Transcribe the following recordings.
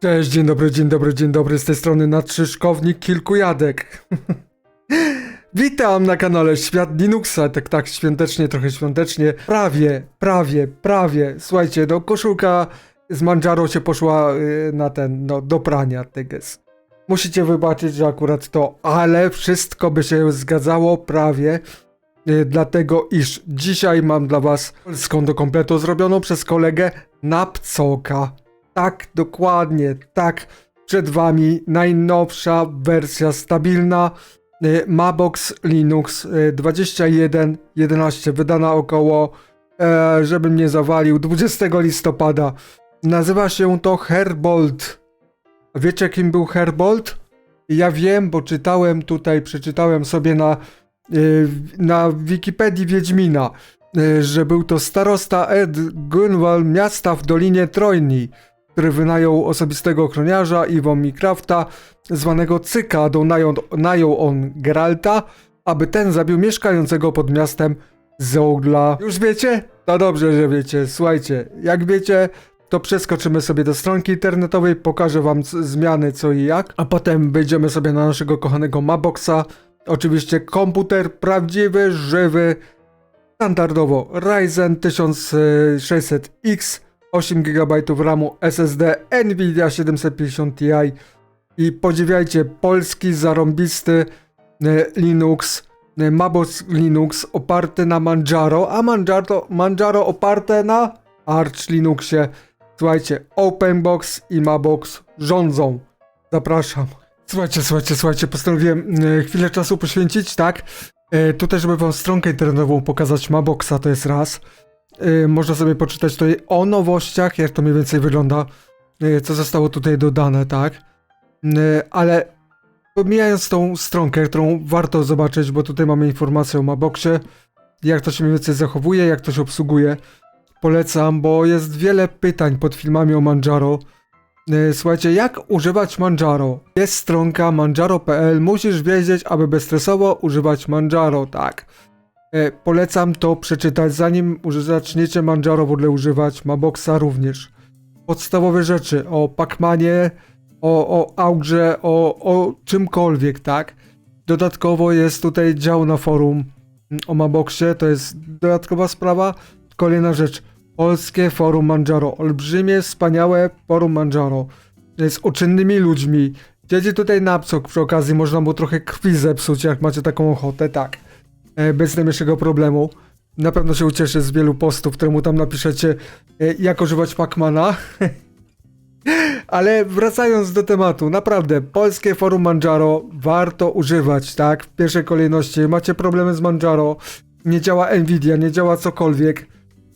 Cześć, dzień dobry, dzień dobry, dzień dobry, z tej strony nadszyszkownik kilku jadek. Witam na kanale Świat Linuxa, tak tak świątecznie, trochę świątecznie. Prawie, prawie, prawie. Słuchajcie, no koszulka z Manjaro się poszła y, na ten, no do prania, teges. Musicie wybaczyć, że akurat to, ale wszystko by się zgadzało prawie. y, Dlatego, iż dzisiaj mam dla was polską do kompletu zrobioną przez kolegę Napcoka. Tak, dokładnie, tak. Przed wami najnowsza wersja stabilna y, Mabox Linux y, 21.11, wydana około, e, żebym nie zawalił, 20 listopada. Nazywa się to Herbold. Wiecie, kim był Herbold? Ja wiem, bo czytałem tutaj, przeczytałem sobie na, y, na Wikipedii Wiedźmina, y, że był to starosta Ed Gunwald miasta w Dolinie Trojni który wynajął osobistego ochroniarza Iwo Minecrafta, zwanego Cykadą, najął, najął on Geralta, aby ten zabił mieszkającego pod miastem Zeugla. Już wiecie? To dobrze, że wiecie. Słuchajcie, jak wiecie, to przeskoczymy sobie do stronki internetowej, pokażę wam zmiany co i jak, a potem wejdziemy sobie na naszego kochanego Maboxa. Oczywiście komputer prawdziwy, żywy, standardowo Ryzen 1600X, 8 GB RAMu SSD, Nvidia 750 Ti i podziwiajcie polski zarąbisty e, Linux, e, Mabos Linux oparty na Manjaro, a Manjaro, Manjaro oparte na Arch Linuxie. Słuchajcie, OpenBox i Mabox rządzą. Zapraszam. Słuchajcie, słuchajcie, słuchajcie, postanowiłem e, chwilę czasu poświęcić, tak? Tutaj, żeby wam stronkę internetową pokazać Maboxa, to jest raz. E, można sobie poczytać tutaj o nowościach, jak to mniej więcej wygląda, e, co zostało tutaj dodane, tak? E, ale pomijając tą stronkę, którą warto zobaczyć, bo tutaj mamy informację o Maboxie, jak to się mniej więcej zachowuje, jak to się obsługuje. Polecam, bo jest wiele pytań pod filmami o Manjaro. Słuchajcie, jak używać Manjaro? Jest stronka manjaro.pl, musisz wiedzieć, aby bezstresowo używać Manjaro, tak. E, Polecam to przeczytać, zanim zaczniecie Manjaro w ogóle używać, Maboxa również. Podstawowe rzeczy o Pacmanie, o, o Augrze, o, o czymkolwiek, tak. Dodatkowo jest tutaj dział na forum mm, o Maboxie, to jest dodatkowa sprawa. Kolejna rzecz, polskie forum Manjaro, olbrzymie, wspaniałe forum Manjaro, z uczynnymi ludźmi. Siedzi tutaj napcok przy okazji, można mu trochę krwi zepsuć, jak macie taką ochotę, tak. E, bez najmniejszego problemu. Na pewno się ucieszy z wielu postów, które mu tam napiszecie, e, jak używać Pacmana. Ale wracając do tematu, naprawdę, polskie forum Manjaro warto używać, tak? W pierwszej kolejności macie problemy z Manjaro, nie działa Nvidia, nie działa cokolwiek.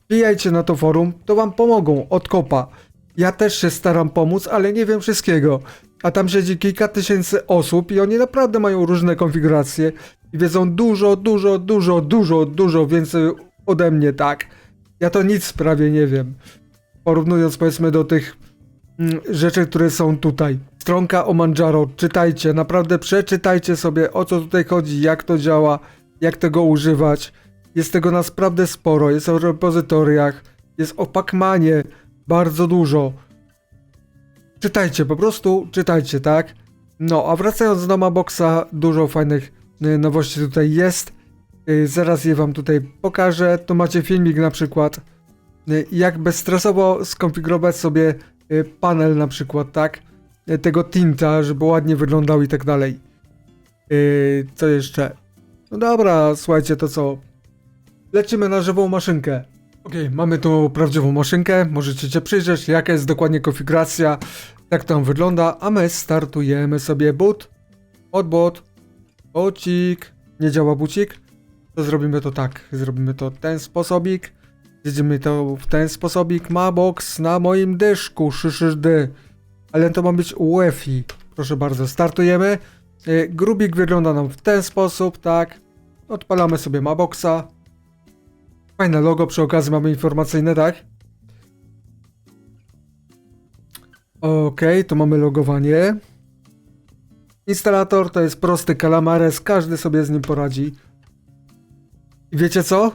Wbijajcie na to forum, to wam pomogą od kopa. Ja też się staram pomóc, ale nie wiem wszystkiego. A tam siedzi kilka tysięcy osób i oni naprawdę mają różne konfiguracje i wiedzą dużo, dużo, dużo, dużo, dużo więcej ode mnie, tak? Ja to nic prawie nie wiem. Porównując powiedzmy do tych mm, rzeczy, które są tutaj. Stronka o Manjaro, czytajcie, naprawdę przeczytajcie sobie o co tutaj chodzi, jak to działa, jak tego używać. Jest tego naprawdę sporo, jest o repozytoriach, jest o Pacmanie, bardzo dużo. Czytajcie, po prostu czytajcie, tak? No, a wracając do Maboxa, dużo fajnych y, nowości tutaj jest. Y, zaraz je wam tutaj pokażę. Tu macie filmik na przykład, y, jak bezstresowo skonfigurować sobie panel na przykład, tak? Tego tinta, żeby ładnie wyglądał i tak dalej. Co jeszcze? No dobra, słuchajcie, to co? Lecimy na żywą maszynkę. Okej, mamy tu prawdziwą maszynkę, możecie się przyjrzeć, jaka jest dokładnie konfiguracja, jak tam wygląda, a my startujemy sobie boot, od bot, bocik, nie działa bucik, to zrobimy to tak, zrobimy to ten sposobik, jedziemy to w ten sposobik, ma box na moim dyszku, szyszyd, ale to ma być UEFI, proszę bardzo, startujemy, Y, grubik wygląda nam w ten sposób, tak, odpalamy sobie Maboxa, Fajne logo, przy okazji mamy informacyjne, tak? Okej, to mamy logowanie. Instalator to jest prosty kalamares, każdy sobie z nim poradzi. I wiecie co?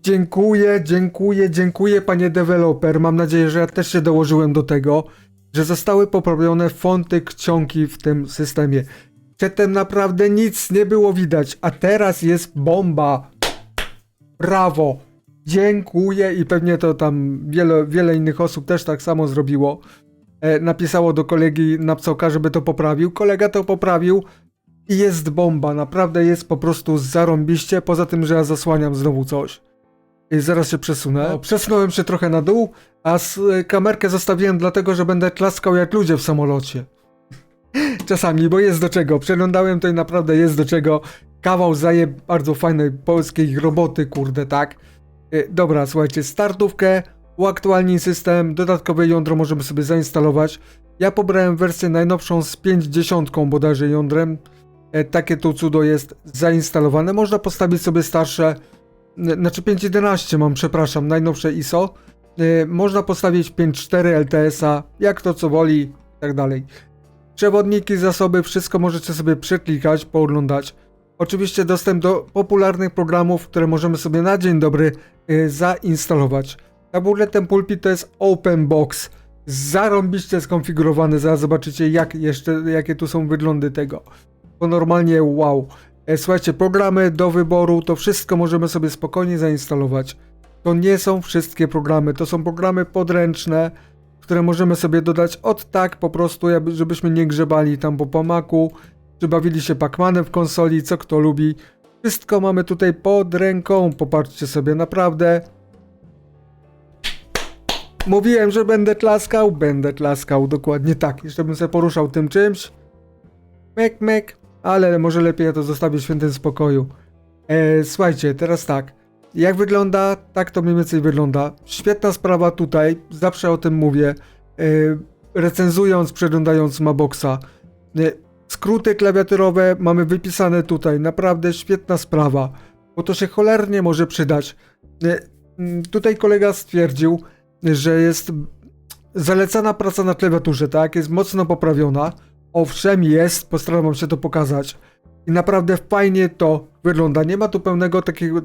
Dziękuję, dziękuję, dziękuję panie deweloper. Mam nadzieję, że ja też się dołożyłem do tego. że zostały poprawione fonty czcionki w tym systemie. Przedtem naprawdę nic nie było widać, a teraz jest bomba. Brawo. Dziękuję i pewnie to tam wiele, wiele innych osób też tak samo zrobiło. E, napisało do kolegi Napcoka, żeby to poprawił. Kolega to poprawił i jest bomba. Naprawdę jest po prostu zarąbiście. Poza tym, że ja zasłaniam znowu coś. I zaraz się przesunę. O, przesunąłem się trochę na dół, a s- kamerkę zostawiłem dlatego, że będę klaskał jak ludzie w samolocie. Czasami, bo jest do czego. Przeglądałem to i naprawdę jest do czego. Kawał zaje bardzo fajnej polskiej roboty, kurde, tak. Y, Dobra, słuchajcie, startówkę, uaktualnij system, dodatkowe jądro możemy sobie zainstalować. Ja pobrałem wersję najnowszą z 50 bodajże jądrem. E, Takie tu cudo jest zainstalowane. Można postawić sobie starsze, znaczy 5.11 mam, przepraszam, najnowsze ISO. E, Można postawić 5.4 LTS-a, jak to co woli, tak dalej. Przewodniki, zasoby, wszystko możecie sobie przeklikać, pooglądać. Oczywiście dostęp do popularnych programów, które możemy sobie na dzień dobry y, zainstalować. Tabletem pulpit to jest Open Box. Zarąbiście skonfigurowany, zaraz zobaczycie jak jeszcze, jakie tu są wyglądy tego. Bo normalnie wow. E, Słuchajcie, programy do wyboru, to wszystko możemy sobie spokojnie zainstalować. To nie są wszystkie programy, to są programy podręczne, które możemy sobie dodać od tak po prostu, żebyśmy nie grzebali tam po pomaku, czy bawili się Pacmanem w konsoli, co kto lubi. Wszystko mamy tutaj pod ręką, popatrzcie sobie, naprawdę. Mówiłem, że będę klaskał, będę klaskał, dokładnie tak. Jeszcze bym sobie poruszał tym czymś. Mek, mek, ale może lepiej ja to zostawię świętym spokoju. E, słuchajcie, teraz tak. Jak wygląda? Tak to mniej więcej wygląda. Świetna sprawa tutaj, zawsze o tym mówię. E, recenzując, przeglądając Maboxa. E, skróty klawiaturowe mamy wypisane tutaj. Naprawdę świetna sprawa, bo to się cholernie może przydać. E, mm, tutaj kolega stwierdził, że jest zalecana praca na klawiaturze, tak? Jest mocno poprawiona. Owszem, jest, postaram się to pokazać. I naprawdę fajnie to wygląda. Nie ma tu pełnego takiego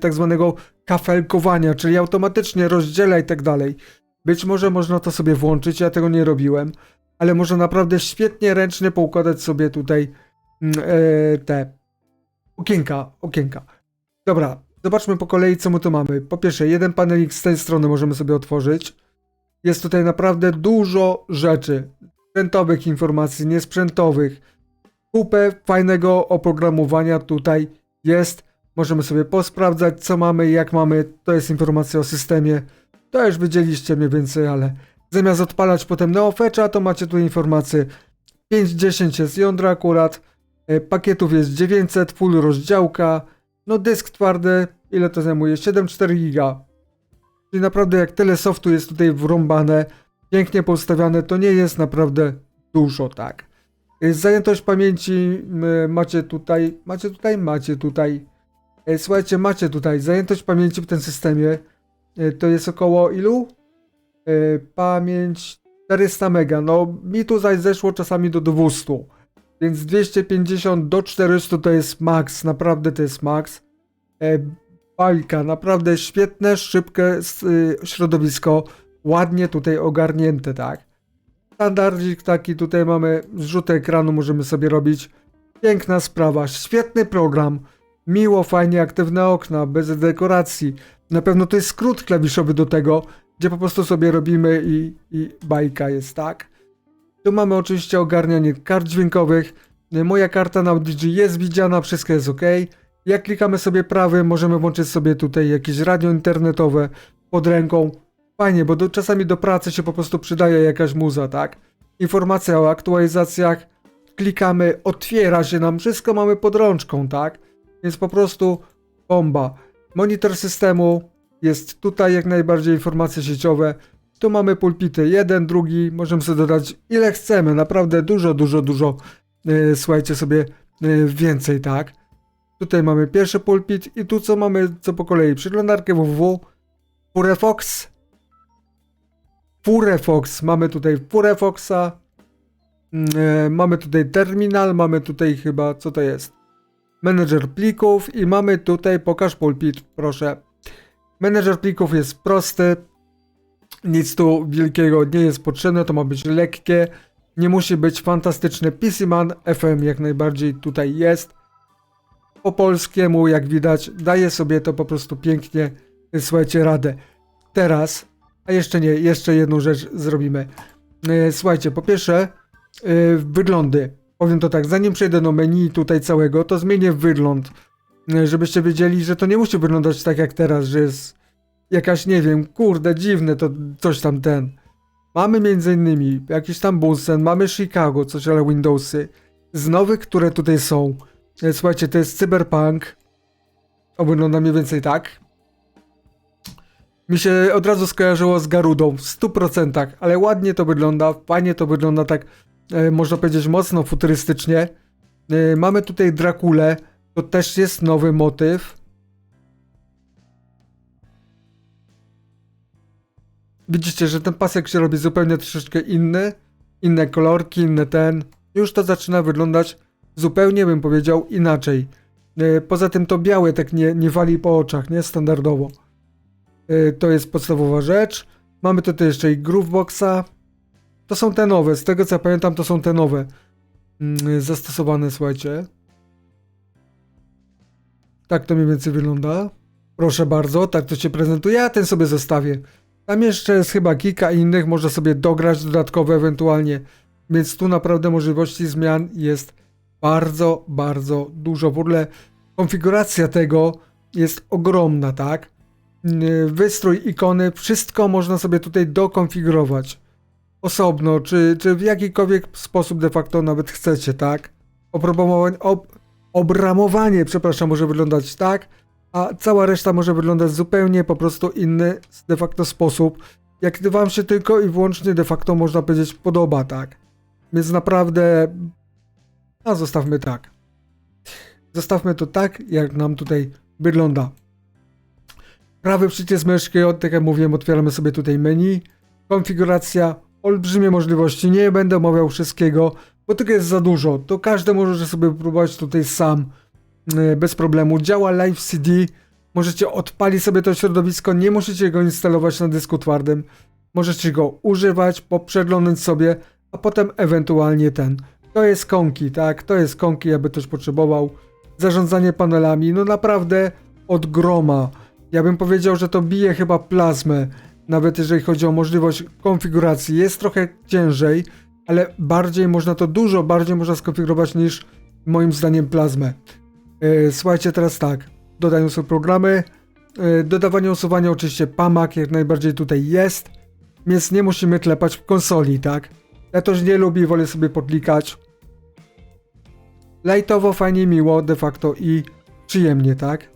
tak zwanego kafelkowania, czyli automatycznie rozdziela i tak dalej. Być może można to sobie włączyć, ja tego nie robiłem, ale można naprawdę świetnie ręcznie poukładać sobie tutaj mm, e, te okienka, okienka. Dobra, zobaczmy po kolei, co my tu mamy. Po pierwsze, jeden panelik z tej strony możemy sobie otworzyć. Jest tutaj naprawdę dużo rzeczy. Sprzętowych informacji, niesprzętowych. Kupę fajnego oprogramowania tutaj jest. Możemy sobie posprawdzać, co mamy, jak mamy. To jest informacja o systemie. To już widzieliście mniej więcej, ale zamiast odpalać potem Neofetcha, to macie tu informacje. 5.10 jest jądra akurat. e, Pakietów jest 900, full rozdziałka. No dysk twardy, ile to zajmuje? 7,4 giga. Czyli naprawdę jak tyle softu jest tutaj wrąbane, pięknie postawiane, to nie jest naprawdę dużo, tak. Y, Zajętość pamięci macie tutaj, macie tutaj, macie tutaj. Y, Słuchajcie, macie tutaj zajętość pamięci w tym systemie. To jest około ilu? Y, Pamięć 400 mega. No mi tu zaś zeszło czasami do 200. Więc 250 do 400 to jest max, naprawdę to jest max. E, Bajka, naprawdę świetne, szybkie y, środowisko, ładnie tutaj ogarnięte, tak. Standardzik taki, tutaj mamy zrzut ekranu, możemy sobie robić. Piękna sprawa, świetny program, miło, fajnie, aktywne okna, bez dekoracji. Na pewno to jest skrót klawiszowy do tego, gdzie po prostu sobie robimy i, i bajka jest, tak. Tu mamy oczywiście ogarnianie kart dźwiękowych. Moja karta na Audigi jest widziana, wszystko jest ok. Jak klikamy sobie prawym, możemy włączyć sobie tutaj jakieś radio internetowe pod ręką. Fajnie, bo do, czasami do pracy się po prostu przydaje jakaś muza, tak? Informacja o aktualizacjach. Klikamy, otwiera się nam, wszystko mamy pod rączką, tak? Więc po prostu bomba. Monitor systemu jest tutaj jak najbardziej informacje sieciowe. Tu mamy pulpity, jeden, drugi, możemy sobie dodać ile chcemy, naprawdę dużo, dużo, dużo. Yy, słuchajcie sobie yy, więcej, tak? Tutaj mamy pierwszy pulpit i tu co mamy, co po kolei, przeglądarkę www, Furefox, Furefox, mamy tutaj Furefoxa, mm, e, mamy tutaj terminal, mamy tutaj chyba, co to jest, menedżer plików i mamy tutaj, pokaż pulpit, proszę. Menedżer plików jest prosty, Nic tu wielkiego nie jest potrzebne, to ma być lekkie. Nie musi być fantastyczne. PC-Man FM jak najbardziej tutaj jest. Po polskiemu, jak widać, daje sobie to po prostu pięknie, słuchajcie, radę. Teraz, a jeszcze nie, jeszcze jedną rzecz zrobimy. E, Słuchajcie, po pierwsze, e, wyglądy. Powiem to tak, zanim przejdę do menu tutaj całego, to zmienię wygląd. E, Żebyście wiedzieli, że to nie musi wyglądać tak jak teraz, że jest jakaś, nie wiem, kurde, dziwne to coś tam ten. Mamy między innymi jakiś tam Bunsen, mamy Chicago, coś ale Windowsy. Z nowych, które tutaj są. e, Słuchajcie, to jest Cyberpunk. O, wygląda mniej więcej tak. Mi się od razu skojarzyło z Garudą w 100%, ale ładnie to wygląda, fajnie to wygląda tak, e, można powiedzieć, mocno futurystycznie. E, mamy tutaj Drakulę, to też jest nowy motyw. Widzicie, że ten pasek się robi zupełnie troszeczkę inny, inne kolorki, inne ten. Już to zaczyna wyglądać zupełnie, bym powiedział, inaczej. E, Poza tym to białe tak nie, nie wali po oczach, nie? Standardowo. E, To jest podstawowa rzecz. Mamy tutaj jeszcze i Grooveboxa. To są te nowe, z tego co ja pamiętam to są te nowe mm, zastosowane, słuchajcie. Tak to mniej więcej wygląda. Proszę bardzo, tak to się prezentuje. Ja ten sobie zostawię. Tam jeszcze jest chyba kilka innych, można sobie dograć dodatkowe ewentualnie. Więc tu naprawdę możliwości zmian jest bardzo, bardzo dużo. W ogóle konfiguracja tego jest ogromna, tak? Yy, Wystrój, ikony, wszystko można sobie tutaj dokonfigurować. Osobno, czy, czy w jakikolwiek sposób de facto nawet chcecie, tak? Oprogramowanie, ob, obramowanie, przepraszam, może wyglądać tak, a cała reszta może wyglądać zupełnie po prostu inny de facto sposób, jak wam się tylko i wyłącznie de facto można powiedzieć podoba, tak? Więc naprawdę, a zostawmy tak. Zostawmy to tak, jak nam tutaj wygląda. Prawy przycisk myszki, tak jak mówiłem, otwieramy sobie tutaj menu. Konfiguracja, olbrzymie możliwości, nie będę omawiał wszystkiego, bo tego jest za dużo. To każdy może sobie próbować tutaj sam e, bez problemu. Działa Live CD, możecie odpalić sobie to środowisko, nie musicie go instalować na dysku twardym. Możecie go używać, poprzeglądać sobie, a potem ewentualnie ten. To jest konki, tak? To jest konki, aby ktoś potrzebował. Zarządzanie panelami, no naprawdę od groma. Ja bym powiedział, że to bije chyba plazmę, nawet jeżeli chodzi o możliwość konfiguracji. Jest trochę ciężej, ale bardziej można to, dużo bardziej można skonfigurować niż moim zdaniem plazmę. Yy, Słuchajcie, teraz tak. Dodają sobie programy. Yy, Dodawanie, usuwanie oczywiście PAMAK jak najbardziej tutaj jest, więc nie musimy klepać w konsoli, tak? Ja też nie lubię, wolę sobie podlikać. Lightowo, fajnie, miło de facto i przyjemnie, tak?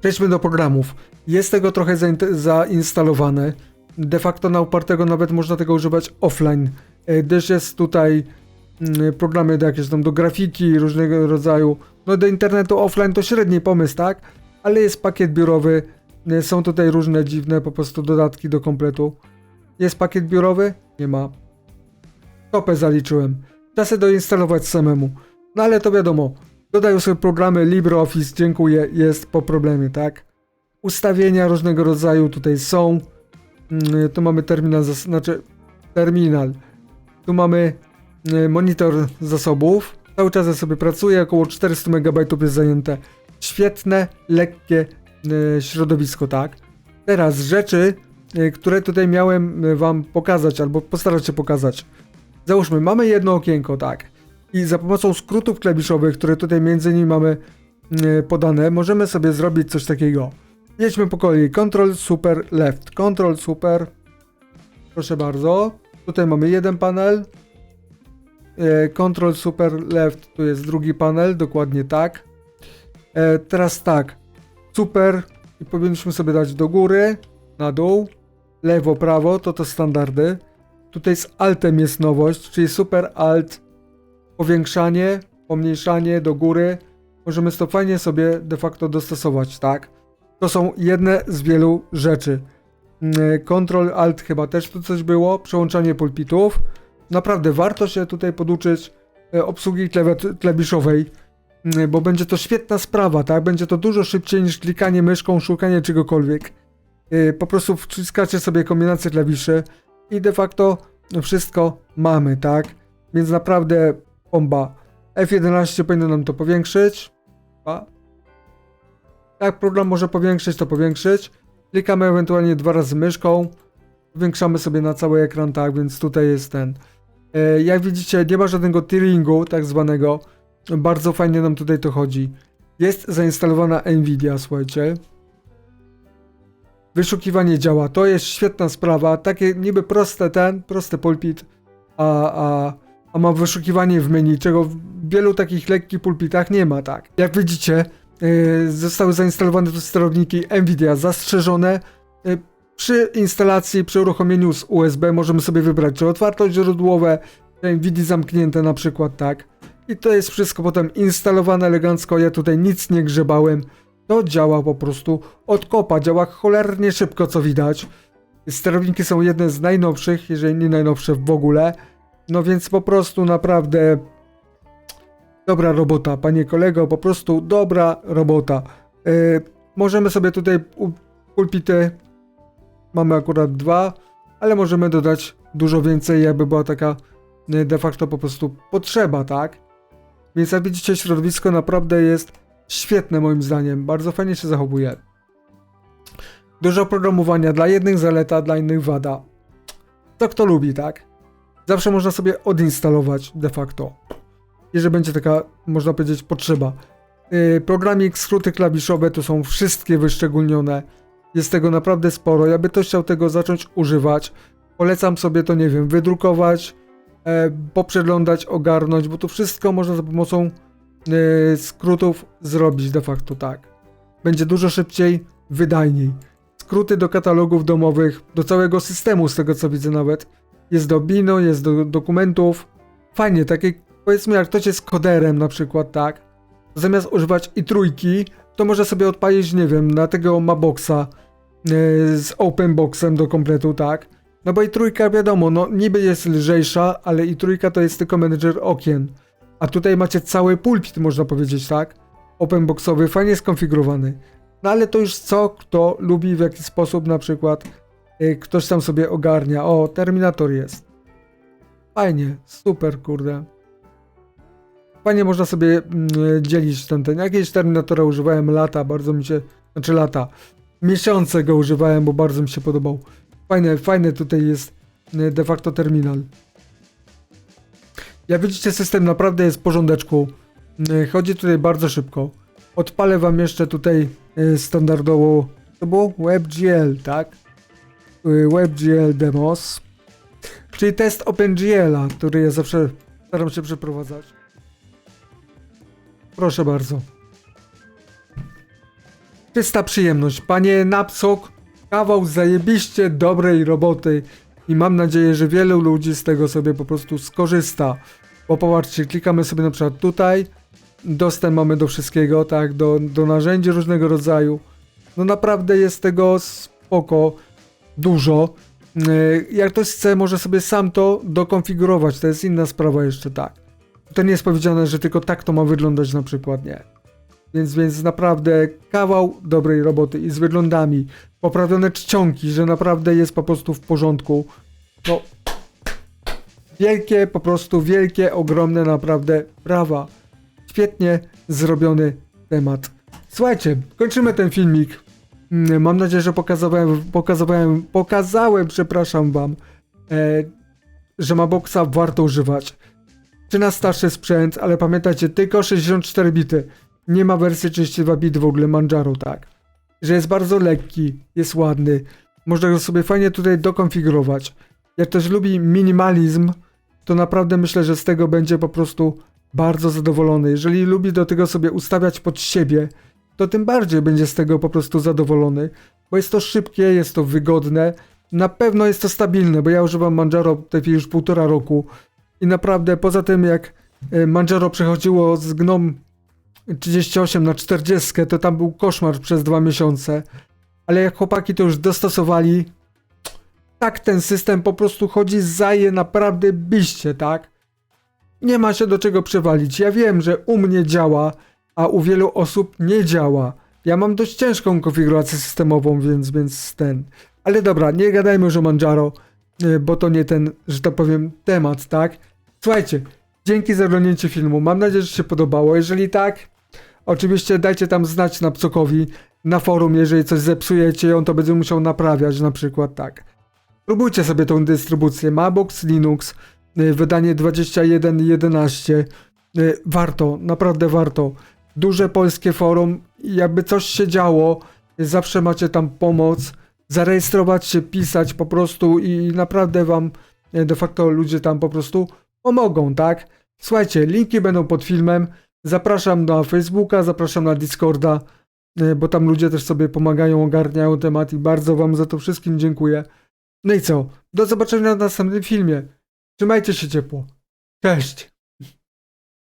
Przejdźmy do programów. Jest tego trochę zain- zainstalowane. De facto na upartego nawet można tego używać offline, gdyż jest tutaj mm, programy jakieś tam do grafiki różnego rodzaju. No do internetu offline to średni pomysł, tak? Ale jest pakiet biurowy. e, Są tutaj różne dziwne po prostu dodatki do kompletu. Jest pakiet biurowy? Nie ma. Topę zaliczyłem. Czasy doinstalować samemu. No ale to wiadomo. Dodają sobie programy LibreOffice, dziękuję, jest po problemie, tak? Ustawienia różnego rodzaju tutaj są. Mm, Tu mamy terminal, znaczy terminal. Tu mamy y, monitor zasobów. Cały czas ja sobie pracuję, około 400 MB jest zajęte. Świetne, lekkie y, środowisko, tak? Teraz rzeczy, y, które tutaj miałem wam pokazać, albo postarać się pokazać. Załóżmy, mamy jedno okienko, tak. I za pomocą skrótów klawiszowych, które tutaj między innymi mamy podane, możemy sobie zrobić coś takiego. Jedźmy po kolei. Control Super Left. Control Super. Proszę bardzo. Tutaj mamy jeden panel. E, Control Super Left. Tu jest drugi panel. Dokładnie tak. E, Teraz tak. Super. I powinniśmy sobie dać do góry, na dół, lewo, prawo. To to standardy. Tutaj z Altem jest nowość, czyli Super Alt. Powiększanie, pomniejszanie do góry. Możemy to fajnie sobie de facto dostosować, tak? To są jedne z wielu rzeczy. Mm, Control Alt chyba też tu coś było. Przełączanie pulpitów. Naprawdę warto się tutaj poduczyć e, obsługi klawiszowej, mm, bo będzie to świetna sprawa, tak? Będzie to dużo szybciej niż klikanie myszką, szukanie czegokolwiek. y, po prostu wciskacie sobie kombinację klawiszy i de facto wszystko mamy, tak? Więc naprawdę bomba. F11 powinno nam to powiększyć. Jak program może powiększyć, to powiększyć. Klikamy ewentualnie dwa razy myszką. Powiększamy sobie na cały ekran, tak, więc tutaj jest ten. E, jak widzicie, nie ma żadnego tearingu, tak zwanego. Bardzo fajnie nam tutaj to chodzi. Jest zainstalowana Nvidia, słuchajcie. Wyszukiwanie działa, to jest świetna sprawa. Takie niby proste ten, prosty pulpit, a, a, a wyszukiwanie w menu, czego w wielu takich lekkich pulpitach nie ma, tak. Jak widzicie, zostały zainstalowane tu sterowniki Nvidia zastrzeżone. Yy, przy instalacji, przy uruchomieniu z USB możemy sobie wybrać, czy otwartość źródłowe, Nvidia zamknięte na przykład, tak. I to jest wszystko potem instalowane elegancko, ja tutaj nic nie grzebałem. To działa po prostu od kopa, działa cholernie szybko, co widać. Sterowniki są jedne z najnowszych, jeżeli nie najnowsze w ogóle. No więc po prostu naprawdę dobra robota, panie kolego, po prostu dobra robota. Yy, możemy sobie tutaj pulpity, mamy akurat dwa, ale możemy dodać dużo więcej, jakby była taka yy, de facto po prostu potrzeba, tak? Więc jak widzicie, środowisko naprawdę jest świetne moim zdaniem, bardzo fajnie się zachowuje. Dużo oprogramowania, dla jednych zaleta, dla innych wada. To kto lubi, tak? Zawsze można sobie odinstalować de facto. Jeżeli będzie taka, można powiedzieć, potrzeba. Yy, programik, skróty klawiszowe to są wszystkie wyszczególnione. Jest tego naprawdę sporo. Ja by to chciał tego zacząć używać. Polecam sobie to, nie wiem, wydrukować, e, poprzeglądać, ogarnąć, bo to wszystko można za pomocą e, skrótów zrobić de facto tak. Będzie dużo szybciej, wydajniej. Skróty do katalogów domowych, do całego systemu, z tego co widzę nawet. Jest do Bino, jest do dokumentów. Fajnie, takie powiedzmy jak ktoś jest koderem na przykład, tak. Zamiast używać i trójki, to może sobie odpalić, nie wiem, na tego Maboxa e, z Openboxem do kompletu, tak. No bo i trójka wiadomo, no niby jest lżejsza, ale i trójka to jest tylko menedżer okien. A tutaj macie cały pulpit, można powiedzieć, tak? Openboxowy, fajnie skonfigurowany. No ale to już co kto lubi, w jaki sposób na przykład y, ktoś tam sobie ogarnia. O, Terminator jest. Fajnie, super, kurde. Fajnie można sobie mm, dzielić ten, ten. Jakieś Terminatora używałem lata, bardzo mi się, znaczy lata, miesiące go używałem, bo bardzo mi się podobał. Fajne, fajne tutaj jest y, de facto terminal. Jak widzicie, system naprawdę jest w porządeczku. Y, Chodzi tutaj bardzo szybko. Odpalę wam jeszcze tutaj y, standardowo. To było WebGL, tak? Y, WebGL Demos. Czyli test OpenGL-a, który ja zawsze staram się przeprowadzać. Proszę bardzo. Czysta przyjemność. Panie Napsok, kawał zajebiście dobrej roboty i mam nadzieję, że wielu ludzi z tego sobie po prostu skorzysta. Bo popatrzcie, klikamy sobie na przykład tutaj, dostęp mamy do wszystkiego, tak, do, do narzędzi różnego rodzaju. No naprawdę jest tego spoko, dużo. Yy, Jak ktoś chce, może sobie sam to dokonfigurować, to jest inna sprawa jeszcze, tak. To nie jest powiedziane, że tylko tak to ma wyglądać na przykład, nie. Więc, więc naprawdę kawał dobrej roboty i z wyglądami, poprawione czcionki, że naprawdę jest po prostu w porządku. No, wielkie, po prostu wielkie, ogromne naprawdę brawa. Świetnie zrobiony temat. Słuchajcie, kończymy ten filmik. Mm, Mam nadzieję, że pokazałem, pokazałem, pokazałem, przepraszam wam, e, że Maboxa warto używać. Czy na starszy sprzęt, ale pamiętajcie, tylko 64 bity. Nie ma wersji 32 bit w ogóle Manjaro, tak. Że jest bardzo lekki, jest ładny. Można go sobie fajnie tutaj dokonfigurować. Jak ktoś lubi minimalizm, to naprawdę myślę, że z tego będzie po prostu bardzo zadowolony. Jeżeli lubi do tego sobie ustawiać pod siebie, to tym bardziej będzie z tego po prostu zadowolony, bo jest to szybkie, jest to wygodne, na pewno jest to stabilne, bo ja używam Manjaro w tej chwili już półtora roku i naprawdę poza tym jak e, Manjaro przechodziło z GNOME 38 na 40, to tam był koszmar przez dwa miesiące, ale jak chłopaki to już dostosowali, tak ten system po prostu chodzi zaje naprawdę biście, tak? Nie ma się do czego przewalić. Ja wiem, że u mnie działa, a u wielu osób nie działa. Ja mam dość ciężką konfigurację systemową, więc, więc ten. Ale dobra, nie gadajmy już o Manjaro, bo to nie ten, że tak powiem, temat, tak? Słuchajcie, dzięki za oglądnięcie filmu. Mam nadzieję, że się podobało. Jeżeli tak, oczywiście dajcie tam znać na Pcokowi na forum, jeżeli coś zepsujecie, on to będzie musiał naprawiać, na przykład tak. Próbujcie sobie tą dystrybucję Mabox Linux, y, wydanie 21.11. Y, Warto, naprawdę warto. Duże polskie forum, jakby coś się działo, zawsze macie tam pomoc. Zarejestrować się, pisać po prostu i naprawdę wam y, de facto ludzie tam po prostu pomogą, tak? Słuchajcie, linki będą pod filmem. Zapraszam na Facebooka, zapraszam na Discorda, y, bo tam ludzie też sobie pomagają, ogarniają temat i bardzo wam za to wszystkim dziękuję. No i co? Do zobaczenia na następnym filmie. Trzymajcie się ciepło. Cześć!